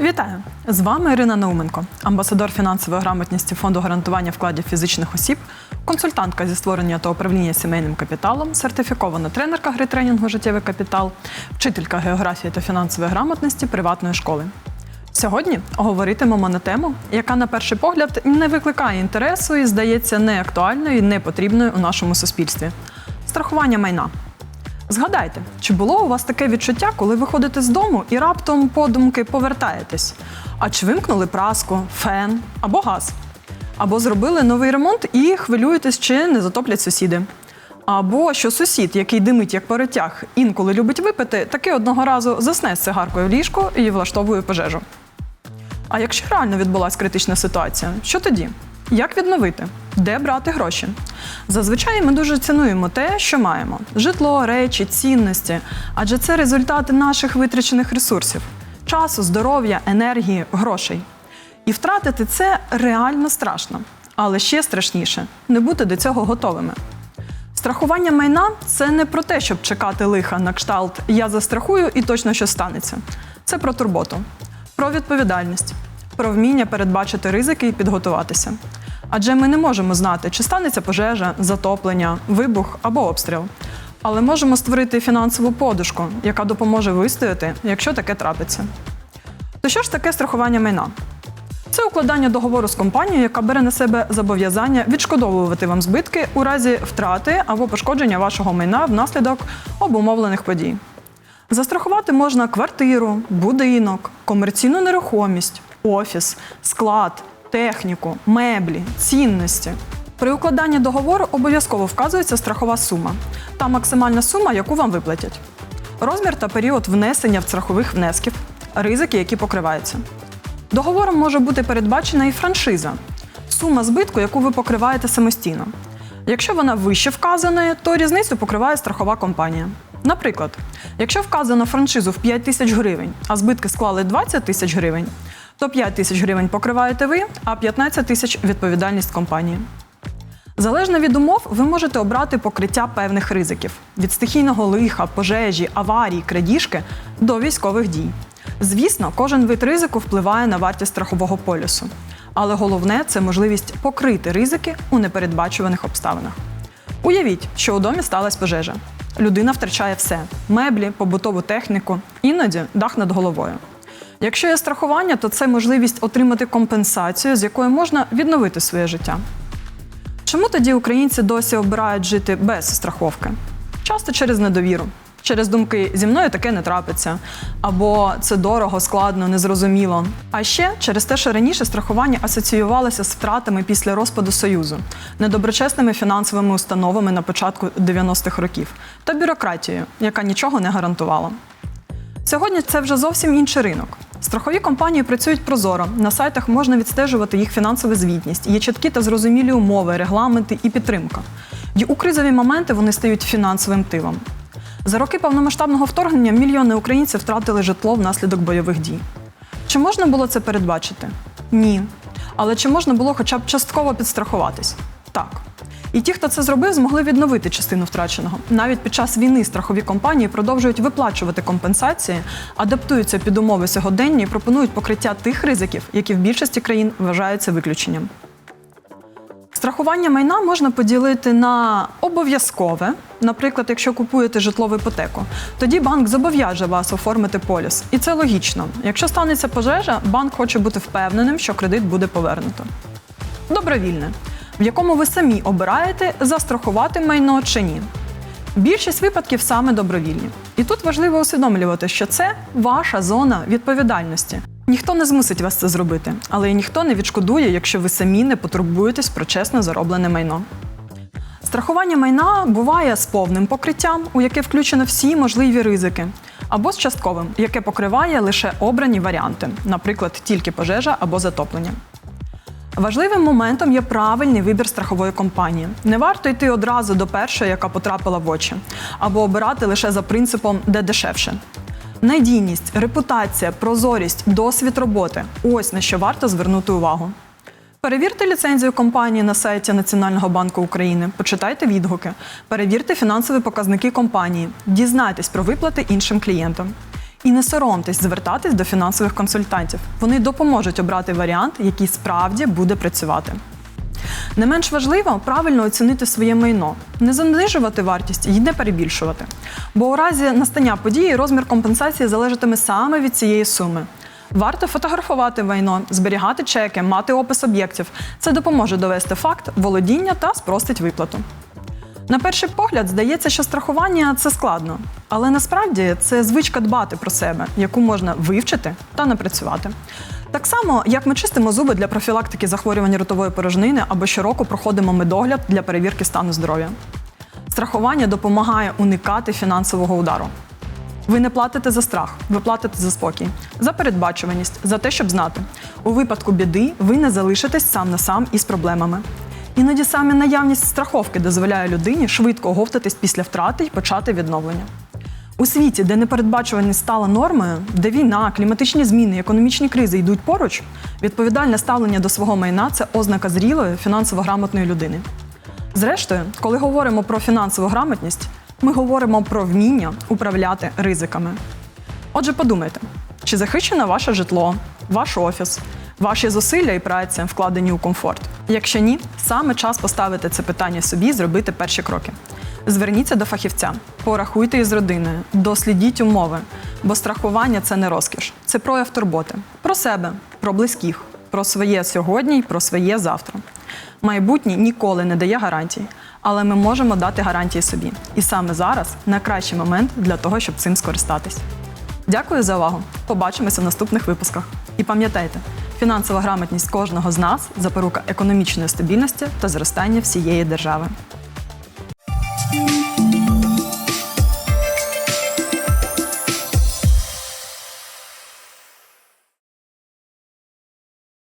Вітаю! З вами Ірина Науменко, амбасадор фінансової грамотності Фонду гарантування вкладів фізичних осіб, консультантка зі створення та управління сімейним капіталом, сертифікована тренерка гри тренінгу Життєвий капітал, вчителька географії та фінансової грамотності приватної школи. Сьогодні говоритимемо на тему, яка на перший погляд не викликає інтересу і здається неактуальною і непотрібною у нашому суспільстві страхування майна. Згадайте, чи було у вас таке відчуття, коли ви ходите з дому і раптом подумки повертаєтесь? А чи вимкнули праску, фен або газ? Або зробили новий ремонт і хвилюєтесь, чи не затоплять сусіди? Або що сусід, який димить як перетяг, інколи любить випити, таки одного разу засне з цигаркою в ліжку і влаштовує пожежу. А якщо реально відбулася критична ситуація, що тоді? Як відновити? Де брати гроші? Зазвичай ми дуже цінуємо те, що маємо: житло, речі, цінності, адже це результати наших витрачених ресурсів: часу, здоров'я, енергії, грошей. І втратити це реально страшно, але ще страшніше не бути до цього готовими. Страхування майна це не про те, щоб чекати лиха на кшталт Я застрахую і точно що станеться. Це про турботу, про відповідальність, про вміння передбачити ризики і підготуватися. Адже ми не можемо знати, чи станеться пожежа, затоплення, вибух або обстріл. Але можемо створити фінансову подушку, яка допоможе вистояти, якщо таке трапиться. То що ж таке страхування майна? Це укладання договору з компанією, яка бере на себе зобов'язання відшкодовувати вам збитки у разі втрати або пошкодження вашого майна внаслідок обумовлених подій. Застрахувати можна квартиру, будинок, комерційну нерухомість, офіс, склад, техніку, меблі, цінності. При укладанні договору обов'язково вказується страхова сума та максимальна сума, яку вам виплатять. Розмір та період внесення в страхових внесків, ризики, які покриваються. Договором може бути передбачена і франшиза сума збитку, яку ви покриваєте самостійно. Якщо вона вище вказаної, то різницю покриває страхова компанія. Наприклад, якщо вказано франшизу в 5 тисяч гривень, а збитки склали 20 тисяч гривень, то 5 тисяч гривень покриваєте ви, а 15 тисяч відповідальність компанії. Залежно від умов, ви можете обрати покриття певних ризиків від стихійного лиха, пожежі, аварій, крадіжки до військових дій. Звісно, кожен вид ризику впливає на вартість страхового полюсу. Але головне це можливість покрити ризики у непередбачуваних обставинах. Уявіть, що у домі сталася пожежа. Людина втрачає все: меблі, побутову техніку, іноді дах над головою. Якщо є страхування, то це можливість отримати компенсацію, з якою можна відновити своє життя. Чому тоді українці досі обирають жити без страховки? Часто через недовіру, через думки зі мною таке не трапиться, або це дорого, складно, незрозуміло. А ще через те, що раніше страхування асоціювалося з втратами після розпаду Союзу, недоброчесними фінансовими установами на початку 90-х років та бюрократією, яка нічого не гарантувала. Сьогодні це вже зовсім інший ринок. Страхові компанії працюють прозоро. На сайтах можна відстежувати їх фінансову звітність, є чіткі та зрозумілі умови, регламенти і підтримка. І у кризові моменти вони стають фінансовим тилом. За роки повномасштабного вторгнення мільйони українців втратили житло внаслідок бойових дій. Чи можна було це передбачити? Ні. Але чи можна було хоча б частково підстрахуватись? Так. І ті, хто це зробив, змогли відновити частину втраченого. Навіть під час війни страхові компанії продовжують виплачувати компенсації, адаптуються під умови сьогодення і пропонують покриття тих ризиків, які в більшості країн вважаються виключенням. Страхування майна можна поділити на обов'язкове. Наприклад, якщо купуєте житлову іпотеку, тоді банк зобов'яже вас оформити поліс. І це логічно. Якщо станеться пожежа, банк хоче бути впевненим, що кредит буде повернуто. Добровільне, в якому ви самі обираєте застрахувати майно чи ні. Більшість випадків саме добровільні. І тут важливо усвідомлювати, що це ваша зона відповідальності. Ніхто не змусить вас це зробити, але й ніхто не відшкодує, якщо ви самі не потурбуєтесь про чесно зароблене майно. Страхування майна буває з повним покриттям, у яке включено всі можливі ризики, або з частковим, яке покриває лише обрані варіанти, наприклад, тільки пожежа або затоплення. Важливим моментом є правильний вибір страхової компанії. Не варто йти одразу до першої, яка потрапила в очі, або обирати лише за принципом, де дешевше. Надійність, репутація, прозорість, досвід роботи ось на що варто звернути увагу. Перевірте ліцензію компанії на сайті Національного банку України, почитайте відгуки, перевірте фінансові показники компанії, дізнайтесь про виплати іншим клієнтам. І не соромтесь звертатись до фінансових консультантів. Вони допоможуть обрати варіант, який справді буде працювати. Не менш важливо правильно оцінити своє майно, не занижувати вартість і не перебільшувати. Бо у разі настання події розмір компенсації залежатиме саме від цієї суми. Варто фотографувати майно, зберігати чеки, мати опис об'єктів. Це допоможе довести факт володіння та спростить виплату. На перший погляд здається, що страхування це складно, але насправді це звичка дбати про себе, яку можна вивчити та напрацювати. Так само, як ми чистимо зуби для профілактики захворювань ротової порожнини або щороку проходимо медогляд для перевірки стану здоров'я. Страхування допомагає уникати фінансового удару. Ви не платите за страх, ви платите за спокій, за передбачуваність, за те, щоб знати. У випадку біди ви не залишитесь сам на сам із проблемами. Іноді саме наявність страховки дозволяє людині швидко оговтатись після втрати і почати відновлення. У світі, де непередбачуваність стала нормою, де війна, кліматичні зміни, економічні кризи йдуть поруч, відповідальне ставлення до свого майна це ознака зрілої фінансово грамотної людини. Зрештою, коли говоримо про фінансову грамотність, ми говоримо про вміння управляти ризиками. Отже, подумайте, чи захищено ваше житло, ваш офіс, ваші зусилля і праця вкладені у комфорт? Якщо ні, саме час поставити це питання собі і зробити перші кроки. Зверніться до фахівця, порахуйте із родиною, дослідіть умови, бо страхування це не розкіш, це прояв турботи про себе, про близьких, про своє сьогодні і про своє завтра. Майбутнє ніколи не дає гарантій, але ми можемо дати гарантії собі. І саме зараз найкращий момент для того, щоб цим скористатись. Дякую за увагу. Побачимося в наступних випусках. І пам'ятайте, фінансова грамотність кожного з нас запорука економічної стабільності та зростання всієї держави.